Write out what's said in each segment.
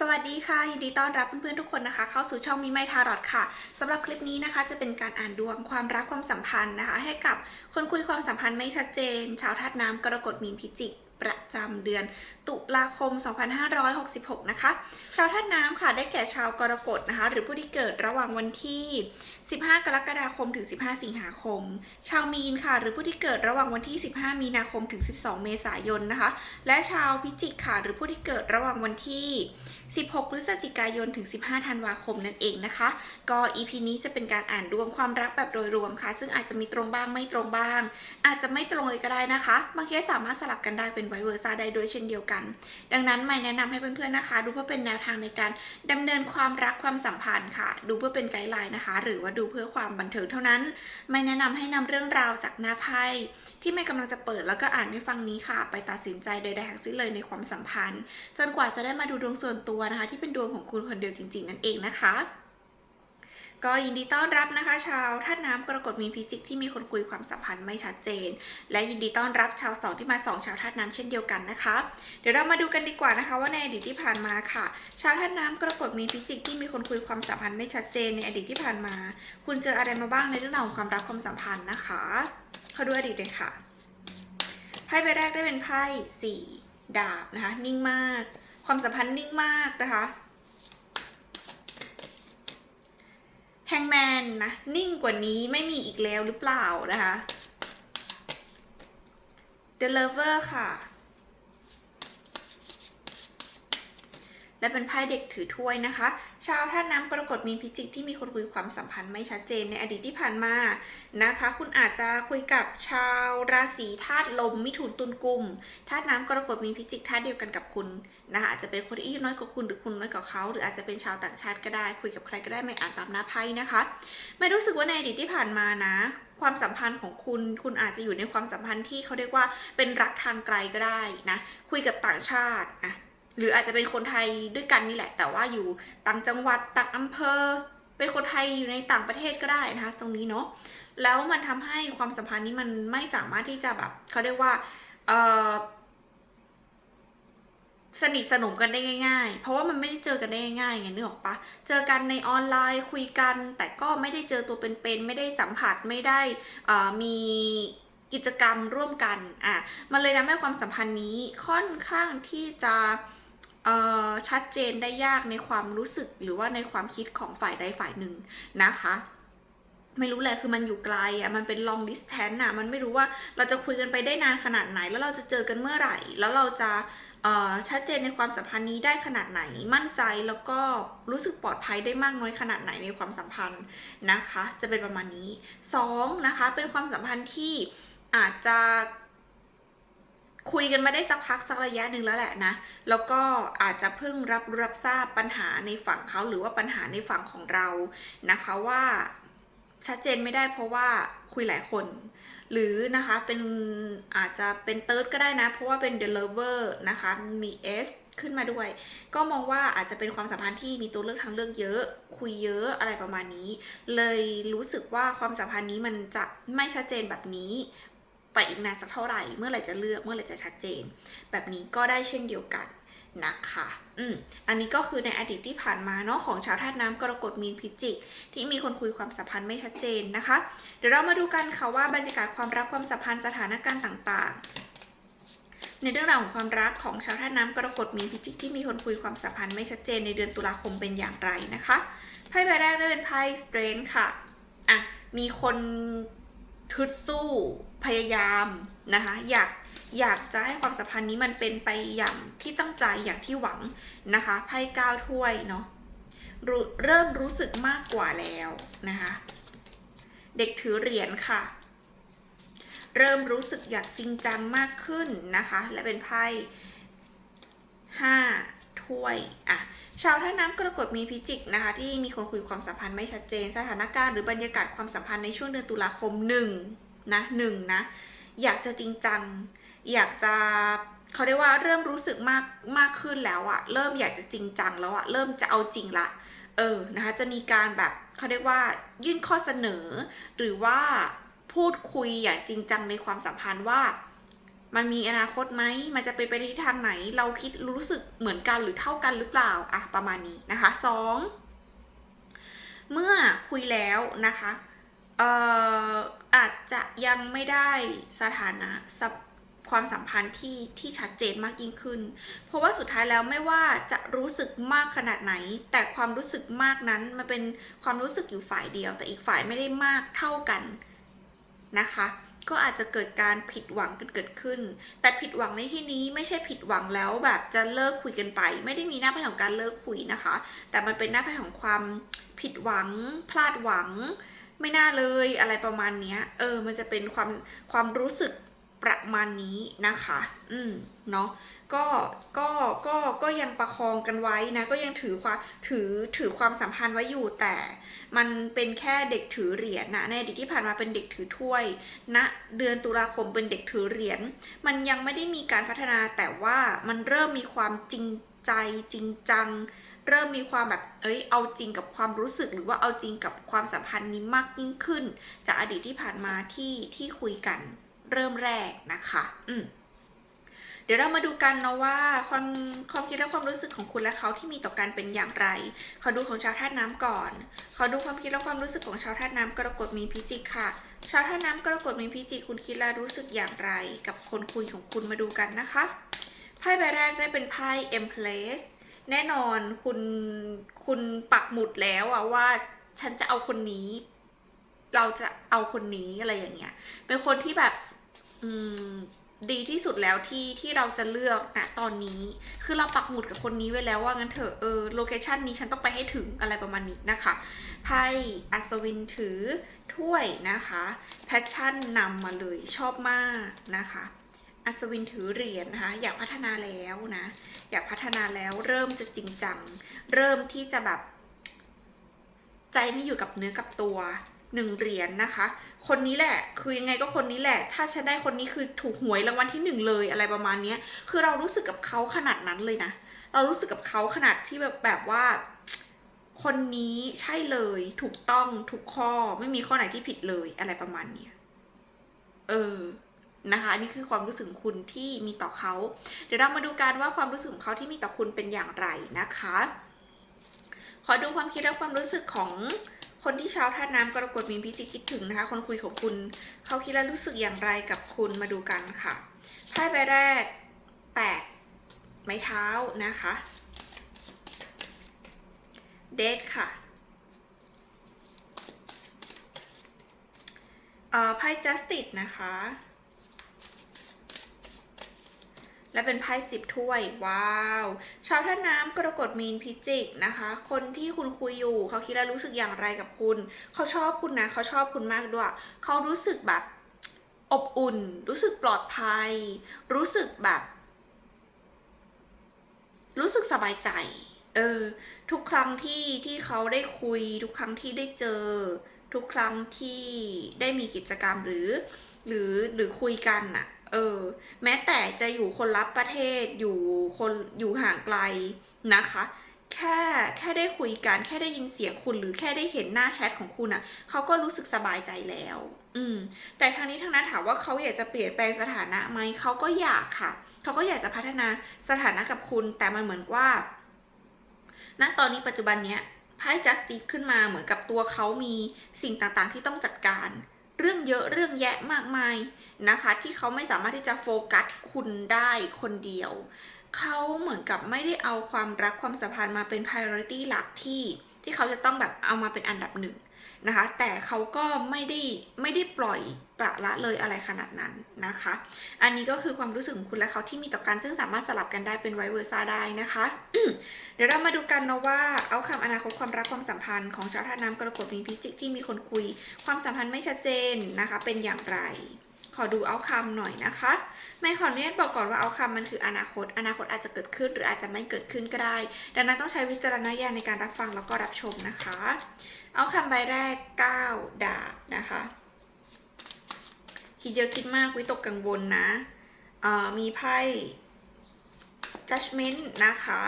สวัสดีค่ะ ยินดีต้อนรับเพื่อนๆทุกคนนะคะ เข้าสู่ช่องมีไมทารอดค่ะสำหรับคลิปนี้นะคะ จะเป็นการอ่านดวงความรักความสัมพันธ์นะคะ ให้กับคนคุยความสัมพันธ์ไม่ชัดเจน ชาวธาตุน้ำกรกฎมีนพิจิก ประจำเดือนตุลาคม 2566 นะคะ ชาวธาตุน้ำค่ะ ได้แก่ชาวกรกฎนะคะ หรือผู้ที่เกิดระหว่างวันที่ 15 กรกฎาคมถึง 15 สิงหาคม ชาวมีนค่ะ หรือผู้ที่เกิดระหว่างวันที่ 15 มีนาคมถึง 12 เมษายนนะคะ และชาวพิจิกค่ะ หรือผู้ที่เกิดระหว่างวันที่ 16 พฤศจิกายนถึง 15 ธันวาคมนั่นเองนะคะ ก็ EP นี้จะเป็นการอ่านดวงความรักแบบโดยรวมค่ะ ซึ่งอาจจะมีตรงบ้างไม่ตรงบ้าง อาจจะไม่ตรงเลยก็ได้นะคะบางเคสสามารถสลับกันได้เป็นไวเวอร์ซ่าได้ด้วยเช่นเดียวกัน ดังนั้นไม่แนะนำให้เพื่อนๆนะคะ ดูเพื่อเป็นแนวทางในการดำเนินความรักความสัมพันธ์ค่ะ ดูเพื่อเป็นไกด์ไลน์นะคะ หรือว่าดูเพื่อความบันเทิงเท่านั้น ไม่แนะนำให้นำเรื่องราวจากหน้าไพ่ที่ไม่กำลังจะเปิดแล้วก็อ่านให้ฟังนี้ค่ะ ไปตัดสินใจใดๆทั้งสิ้นเลยในความสัมพันธ์ จนกว่าจะได้มาดูดวงส่วนตัวนะคะ ที่เป็นดวงของคุณคนเดียวจริง ๆ นั่นเองนะคะ ก็ยินดีต้อนรับนะคะ ชาวท่านน้ำกรกฎมีนพิจิกที่มีคนคุยความสัมพันธ์ไม่ชัดเจน และยินดีต้อนรับชาวสองที่มาสองชาวท่านน้ำเช่นเดียวกันนะคะ เดี๋ยวเรามาดูกันดีกว่านะคะ ว่าในอดีตที่ผ่านมาค่ะ ชาวท่านน้ำกรกฎมีนพิจิกที่มีคนคุยความสัมพันธ์ไม่ชัดเจนในอดีตที่ผ่านมา คุณเจออะไรมาบ้างในเรื่องราวของความรักความสัมพันธ์นะคะขาดูอดีตเลยค่ะไพ่ใบแรกได้เป็นไพ่สี่ดาบนะคะ นิ่งมาก ความสัมพันธ์นิ่งมากนะคะ แฮงแมนนะ นิ่งกว่านี้ไม่มีอีกแล้วหรือเปล่านะคะ The Lover ค่ะ และเป็นไพ่เด็กถือถ้วยนะคะ ชาวท่าตุน้ำกรกฎมีนพิจิกที่มีคนคุยความสัมพันธ์ไม่ชัดเจนในอดีตที่ผ่านมานะคะ คุณอาจจะคุยกับชาวราศีธาตุลมมิถุนตุลกุมธาตุน้ำกรกฎมีนพิจิกธาตุเดียวกันกับคุณนะคะอาจจะเป็นคนที่อายุน้อยกว่าคุณหรือคุณน้อยกว่าเขาหรืออาจจะเป็นชาวต่างชาติก็ได้ คุยกับใครก็ได้ไม่อ่านตามหน้าไพ่นะคะ ไม่รู้สึกว่าในอดีตที่ผ่านมานะความสัมพันธ์ของคุณคุณอาจจะอยู่ในความสัมพันธ์ที่เขาเรียกว่าเป็นรักทางไกลก็ได้นะ คุยกับต่างชาติอะ หรืออาจจะเป็นคนไทยด้วยกันนี่แหละ แต่ว่าอยู่ต่างจังหวัดต่างอำเภอ เป็นคนไทยอยู่ในต่างประเทศก็ได้นะคะ ตรงนี้เนาะแล้วมันทำให้ความสัมพันธ์นี้มันไม่สามารถที่จะแบบเขาเรียกว่าเออสนิทสนมกันได้ง่าย ๆ เพราะว่ามันไม่ได้เจอกันได้ง่ายๆไงนึกออกปะเจอกันในออนไลน์คุยกัน แต่ก็ไม่ได้เจอตัวเป็นๆไม่ได้สัมผัสไม่ได้มีกิจกรรมร่วมกันอะมันเลยทำให้ความสัมพันธ์นี้ค่อนข้างที่จะ ชัดเจนได้ยากในความรู้สึกหรือว่าในความคิดของฝ่ายใดฝ่ายหนึ่งนะคะ ไม่รู้แหละคือมันอยู่ไกลอะมันเป็น long distance อะมันไม่รู้ว่าเราจะคุยกันไปได้นานขนาดไหน แล้วเราจะเจอกันเมื่อไหร่ แล้วเราจะชัดเจนในความสัมพันธ์นี้ได้ขนาดไหนมั่นใจแล้วก็รู้สึกปลอดภัยได้มากน้อยขนาดไหนในความสัมพันธ์นะคะ จะเป็นประมาณนี้สองนะคะเป็นความสัมพันธ์ที่อาจจะ คุยกันมาได้สักพักสักระยะหนึ่งแล้วแหละนะ แล้วก็อาจจะเพิ่งรับรับทราบปัญหาในฝั่งเขาหรือว่าปัญหาในฝั่งของเรานะคะว่าชัดเจนไม่ได้เพราะว่าคุยหลายคน หรือนะคะเป็นอาจจะเป็นเติร์ดก็ได้นะ เพราะว่าเป็น the lover นะคะมี s ขึ้นมาด้วย ก็มองว่าอาจจะเป็นความสัมพันธ์ที่มีตัวเลือกทางเลือกเยอะ คุยเยอะอะไรประมาณนี้ เลยรู้สึกว่าความสัมพันธ์นี้มันจะไม่ชัดเจนแบบนี้ ไปอีกนานสักเท่าไหร่ เมื่อไหร่จะเลือกเมื่อไหร่จะชัดเจน แบบนี้ก็ได้เช่นเดียวกันนะคะ อืม อันนี้ก็คือในอดีตที่ผ่านมาเนาะของชาวธาตุน้ำกรกฎมีนพิจิก ที่มีคนคุยความสัมพันธ์ไม่ชัดเจนนะคะ เดี๋ยวเรามาดูกันค่ะว่าบรรยากาศความรักความสัมพันธ์สถานการณ์ต่างๆ ในเรื่องราวของความรักของชาวธาตุน้ำกรกฎมีนพิจิกที่มีคนคุยความสัมพันธ์ไม่ชัดเจนในเดือนตุลาคมเป็นอย่างไรนะคะไพ่ใบแรกได้เป็นไพ่สเตรนค่ะอะมีคน ทึดสู้พยายามนะคะ อยากอยากจะให้ความสัมพันธ์นี้มันเป็นไปอย่างที่ตั้งใจอย่างที่หวังนะคะไพ่ก้าถ้วยเนาะรเริ่มรู้สึกมากกว่าแล้วนะคะ เด็กถือเหรียญค่ะ เริ่มรู้สึกอยากจริงจังมากขึ้นนะคะ และเป็นไพ่ห้า ถ้วยอะชาวท่าน้ำกรกฎมีพิจิกนะคะที่มีคนคุยความสัมพันธ์ไม่ชัดเจน สถานการณ์หรือบรรยากาศความสัมพันธ์ในช่วงเดือนตุลาคมหนึ่งนะหนึ่งนะอยากจะจริงจัง อยากจะเขาเรียกว่าเริ่มรู้สึกมากมากขึ้นแล้วอะเริ่มอยากจะจริงจังแล้วอะเริ่มจะเอาจริงละเออนะคะจะมีการแบบเขาเรียกว่ายื่นข้อเสนอ หรือว่าพูดคุยอย่างจริงจังในความสัมพันธ์ว่า มันมีอนาคตไหม มันจะเป็นไปในทิศทางไหน เราคิดรู้สึกเหมือนกันหรือเท่ากันหรือเปล่าอะประมาณนี้นะคะสองเมื่อคุยแล้วนะคะเอ่ออาจจะยังไม่ได้สถานะความสัมพันธ์ที่ที่ชัดเจนมากยิ่งขึ้น เพราะว่าสุดท้ายแล้วไม่ว่าจะรู้สึกมากขนาดไหน แต่ความรู้สึกมากนั้นมันเป็นความรู้สึกอยู่ฝ่ายเดียว แต่อีกฝ่ายไม่ได้มากเท่ากันนะคะ ก็อาจจะเกิดการผิดหวังกันเกิดขึ้น แต่ผิดหวังในที่นี้ไม่ใช่ผิดหวังแล้วแบบจะเลิกคุยกันไป ไม่ได้มีหน้าไปของการเลิกคุยนะคะ แต่มันเป็นหน้าไปของความผิดหวัง พลาดหวัง ไม่น่าเลยอะไรประมาณนี้เออ มันจะเป็นความความรู้สึก ประมาณนี้นะคะ อืม เนาะ ก็ ก็ ก็ ก็ยังประคองกันไว้นะ ก็ยังถือความ ถือ ถือความสัมพันธ์ไว้อยู่ แต่มันเป็นแค่เด็กถือเหรียญนะ ในอดีตที่ผ่านมาเป็นเด็กถือถ้วยณนะเดือนตุลาคมเป็นเด็กถือเหรียญ มันยังไม่ได้มีการพัฒนา แต่ว่ามันเริ่มมีความจริงใจจริงจัง เริ่มมีความแบบ เอ้ย เอาจริงกับความรู้สึก หรือว่าเอาจริงกับความสัมพันธ์นี้มากยิ่งขึ้น จากอดีตที่ผ่านมาที่ ที่คุยกัน เริ่มแรกนะคะอืมเดี๋ยวเรามาดูกันเนาะว่าความความคิดและความรู้สึกของคุณและเขาที่มีต่อกันเป็นอย่างไร ขอดูของชาวธาตุน้ำก่อน ขอดูความคิดและความรู้สึกของชาวธาตุน้ำกรกฎมีพิจิกค่ะ ชาวธาตุน้ำกรกฎมีพิจิกคุณคิดและรู้สึกอย่างไร กับคนคุยของคุณมาดูกันนะคะ ไพ่ใบแรกได้เป็นไพ่ Empress แน่นอนคุณคุณปักหมุดแล้วอะว่าฉันจะเอาคนนี้ เราจะเอาคนนี้อะไรอย่างเงี้ย เป็นคนที่แบบ ดีที่สุดแล้วที่ที่เราจะเลือกนะตอนนี้ คือเราปักหมุดกับคนนี้ไว้แล้วว่างั้นเถอะเออโลเคชันนี้ฉันต้องไปให้ถึงอะไรประมาณนี้นะคะไพ่อัศวินถือถ้วยนะคะแพชชั่นนำมาเลยชอบมากนะคะอัศวินถือเหรียญนะคะ อยากพัฒนาแล้วนะ อยากพัฒนาแล้วเริ่มจะจริงจัง เริ่มที่จะแบบ ใจไม่อยู่กับเนื้อกับตัว หนึ่งเหรียญนะคะ คนนี้แหละ คือยังไงก็คนนี้แหละ ถ้าฉันได้คนนี้คือถูกหวยรางวัลที่หนึ่งเลยอะไรประมาณเนี้ยคือเรารู้สึกกับเขาขนาดนั้นเลยนะ เรารู้สึกกับเขาขนาดที่แบบแบบว่า คนนี้ใช่เลยถูกต้องทุกข้อไม่มีข้อไหนที่ผิดเลยอะไรประมาณเนี้ยเออนะคะอันนี่คือความรู้สึกคุณที่มีต่อเขา เดี๋ยวเรามาดูกันว่าความรู้สึกของเขาที่มีต่อคุณเป็นอย่างไรนะคะ ขอดูความคิดและความรู้สึกของ คนที่ชาวธาตุน้ำกรกฎมีนพิจิกคิดถึงนะคะ คนคุยของคุณ เขาคิดและรู้สึกอย่างไรกับคุณมาดูกันค่ะไพ่ใบแรกแปดไม้เท้านะคะเดทค่ะเอ่อไพ่ justice นะคะ และเป็นไพ่สิบถ้วย ว้าวชาวท่าน้ำกรกฎมีนพิจิกนะคะ คนที่คุณคุยอยู่เขาคิดและรู้สึกอย่างไรกับคุณ เขาชอบคุณนะเขาชอบคุณมากด้วย เขารู้สึกแบบอบอุ่น รู้สึกปลอดภัย รู้สึกแบบ รู้สึกสบายใจ เออ ทุกครั้งที่ที่เขาได้คุย ทุกครั้งที่ได้เจอ ทุกครั้งที่ได้มีกิจกรรมหรือ หรือหรือคุยกันน่ะ เออ แม้แต่จะอยู่คนรับประเทศอยู่คนอยู่ห่างไกลนะคะ แค่แค่ได้คุยกัน แค่ได้ยินเสียงคุณหรือแค่ได้เห็นหน้าแชทของคุณอะเขาก็รู้สึกสบายใจแล้ว อืม แต่ทางนี้ทางนั้นถามว่าเขาอยากจะเปลี่ยนแปลงสถานะไหมเขาก็อยากค่ะเขาก็อยากจะพัฒนาสถานะกับคุณ แต่มันเหมือนว่าณตอนนี้ปัจจุบันเนี้ยไพ่ justice ขึ้นมาเหมือนกับตัวเขามีสิ่งต่างๆที่ต้องจัดการ เรื่องเยอะเรื่องแยะมากมายนะคะ ที่เขาไม่สามารถที่จะโฟกัสคุณได้คนเดียว เขาเหมือนกับไม่ได้เอาความรักความสัมพันธ์มาเป็น priority หลักที่ที่เขาจะต้องแบบเอามาเป็นอันดับหนึ่ง นะคะ แต่เขาก็ไม่ได้ไม่ได้ปล่อยปละละเลยอะไรขนาดนั้นนะคะ อันนี้ก็คือความรู้สึกของคุณและเขาที่มีต่อกันซึ่งสามารถสลับกันได้เป็นไวเวอร์ซ่าได้นะคะ เดี๋ยวเรามาดูกันนะว่าเอาคำอนาคตความรักความสัมพันธ์ของชาวธาตุน้ำกรกฎมีพิจิกที่มีคนคุย ความสัมพันธ์ไม่ชัดเจนนะคะ เป็นอย่างไร ขอดูเอาคำหน่อยนะคะไม่ขออนุญาตบอกก่อนว่าเอาคำมันคืออนาคต อนาคตอาจจะเกิดขึ้นหรืออาจจะไม่เกิดขึ้นก็ได้ ดังนั้นต้องใช้วิจารณญาณในการรับฟังแล้วก็รับชมนะคะ เอาคำใบแรก 9 ดาบนะคะ คิดเยอะคิดมากวิตกกังวลนะมีไพ่ judgment นะคะ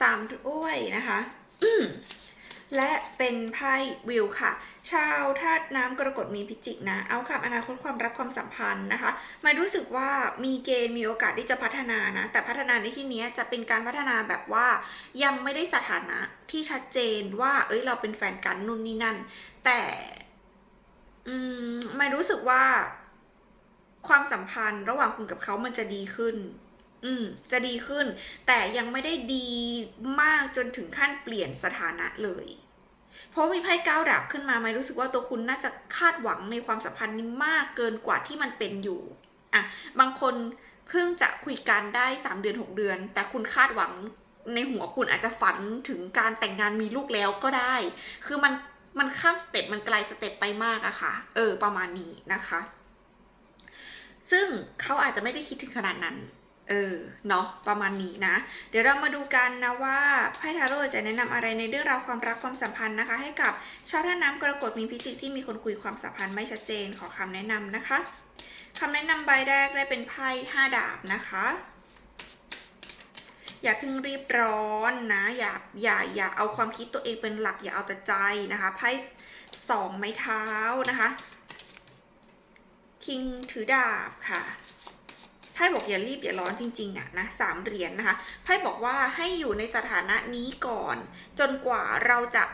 สามถ้วยนะคะ และเป็นไพ่วิวค่ะ ชาวธาตุน้ำกรกฎมีพิจิกนะ เอาค่ะอนาคตความรักความสัมพันธ์นะคะมารู้สึกว่ามีเกณฑ์มีโอกาสที่จะพัฒนานะ แต่พัฒนาในที่นี้จะเป็นการพัฒนาแบบว่ายังไม่ได้สถานะที่ชัดเจนว่า เอ้ยเราเป็นแฟนกันนู่นนี่นั่น แต่อืมไม่รู้สึกว่าความสัมพันธ์ระหว่างคุณกับเขามันจะดีขึ้น อืม จะดีขึ้น แต่ยังไม่ได้ดีมากจนถึงขั้นเปลี่ยนสถานะเลย เพราะมีไพ่ก้าวดาบขึ้นมาไม่รู้สึกว่าตัวคุณน่าจะคาดหวังในความสัมพันธ์นี้มากเกินกว่าที่มันเป็นอยู่ อะ บางคนเพิ่งจะคุยกันได้สามเดือนหกเดือน แต่คุณคาดหวังในหัวคุณอาจจะฝันถึงการแต่งงานมีลูกแล้วก็ได้ คือมันมันข้ามสเต็ปมันไกลสเต็ปไปมากอะค่ะ เออ ประมาณนี้นะคะ ซึ่งเขาอาจจะไม่ได้คิดถึงขนาดนั้น เออเนาะประมาณนี้นะ เดี๋ยวเรามาดูกันนะว่าไพ่ทาโร่จะแนะนำอะไรในเรื่องราวความรักความสัมพันธ์นะคะ ให้กับชาวท่าน้ำกรกฎมีพิจิกที่มีคนคุยความสัมพันธ์ไม่ชัดเจนขอคำแนะนำนะคะคำแนะนำใบแรกได้เป็นไพ่ห้าดาบนะคะ อย่าเพิ่งรีบร้อนนะ อย่าอย่าอย่าเอาความคิดตัวเองเป็นหลักอย่าเอาแต่ใจนะคะไพ่สองไม้เท้านะคะคิงถือดาบค่ะ ไพ่บอกอย่ารีบอย่าร้อนจริงๆอะนะสามเหรียญนะคะไพ่บอกว่าให้อยู่ในสถานะนี้ก่อน จนกว่าเราจะ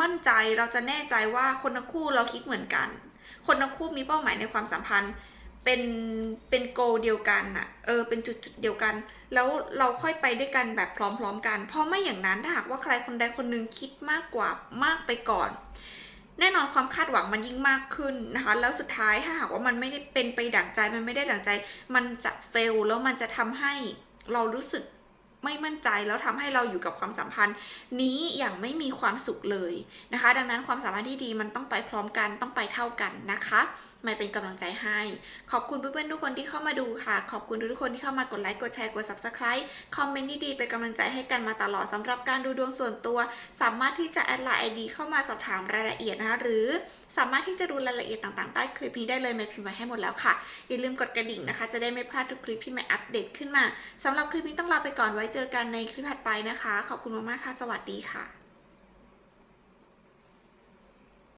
มั่นใจเราจะแน่ใจว่าคนทั้งคู่เราคิดเหมือนกัน คนทั้งคู่มีเป้าหมายในความสัมพันธ์เป็นเป็นโกเดียวกันอะเออเป็นจุดจุดเดียวกัน แล้วเราค่อยไปด้วยกันแบบพร้อมๆกัน เพราะไม่อย่างนั้นถ้าหากว่าใครคนใดคนหนึ่งคิดมากกว่ามากไปก่อน แน่นอนความคาดหวังมันยิ่งมากขึ้นนะคะ แล้วสุดท้ายถ้าหากว่ามันไม่ได้เป็นไปดั่งใจ มันไม่ได้ดั่งใจ มันจะเฟลแล้วมันจะทำให้เรารู้สึกไม่มั่นใจแล้วทำให้เราอยู่กับความสัมพันธ์ นี้อย่างไม่มีความสุขเลยนะคะ ดังนั้นความสัมพันธ์ที่ดีมันต้องไปพร้อมกันต้องไปเท่ากันนะคะ ไม่เป็นกำลังใจให้ ขอบคุณเพื่อนๆทุกคนที่เข้ามาดูค่ะ ขอบคุณทุกคนที่เข้ามากดไลค์กดแชร์กด subscribe คอมเมนต์ดีๆเป็นกำลังใจให้กันมาตลอดสำหรับการดูดวงส่วนตัว สามารถที่จะแอดไลน์ไอดีเข้ามาสอบถามรายละเอียดนะคะหรือสามารถที่จะดูรายละเอียดต่างๆใต้คลิปนี้ได้เลยไม่พิมพ์ไว้ให้หมดแล้วค่ะ อย่าลืมกดกระดิ่งนะคะ จะได้ไม่พลาดทุกคลิปที่ไม่อัปเดตขึ้นมาสำหรับคลิปนี้ต้องลาไปก่อนไว้เจอกันในคลิปถัดไปนะคะ ขอบคุณมากๆค่ะ สวัสดีค่ะ